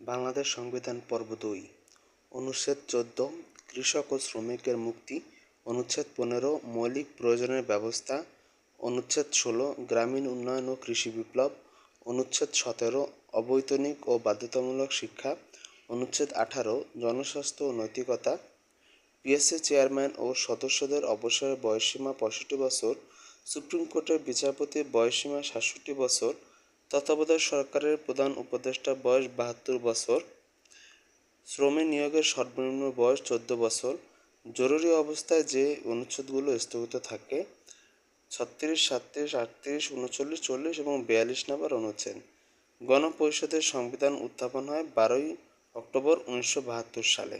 বাংলাদেশ সংবিধান পর্ব দুই, অনুচ্ছেদ চোদ্দ, কৃষক ও শ্রমিকের মুক্তি, অনুচ্ছেদ পনেরো, মৌলিক প্রয়োজনের ব্যবস্থা, অনুচ্ছেদ ষোলো, গ্রামীণ উন্নয়ন ও কৃষি বিপ্লব, অনুচ্ছেদ সতেরো, অবৈতনিক ও বাধ্যতামূলক শিক্ষা, অনুচ্ছেদ আঠারো, জনস্বাস্থ্য ও নৈতিকতা। পিএসসি চেয়ারম্যান ও সদস্যদের অবসরের বয়সসীমা পঁয়ষট্টি বছর, সুপ্রিম কোর্টের বিচারপতির বয়সসীমা সাতষট্টি বছর তত্ত্বাবধায়ক সরকারের প্রধান উপদেষ্টা বয়স বাহাত্তর বছর, শ্রমে নিয়োগের সর্বনিম্ন বয়স চোদ্দ বছর, জরুরি অবস্থায় যে অনুচ্ছেদগুলো স্থগিত থাকে, ছত্রিশ সাতত্রিশ আটত্রিশ, উনচল্লিশ, চল্লিশ এবং বিয়াল্লিশ নম্বর অনুচ্ছেদ। গণপরিষদের সংবিধান উত্থাপন হয় বারোই অক্টোবর উনিশশো বাহাত্তর সালে।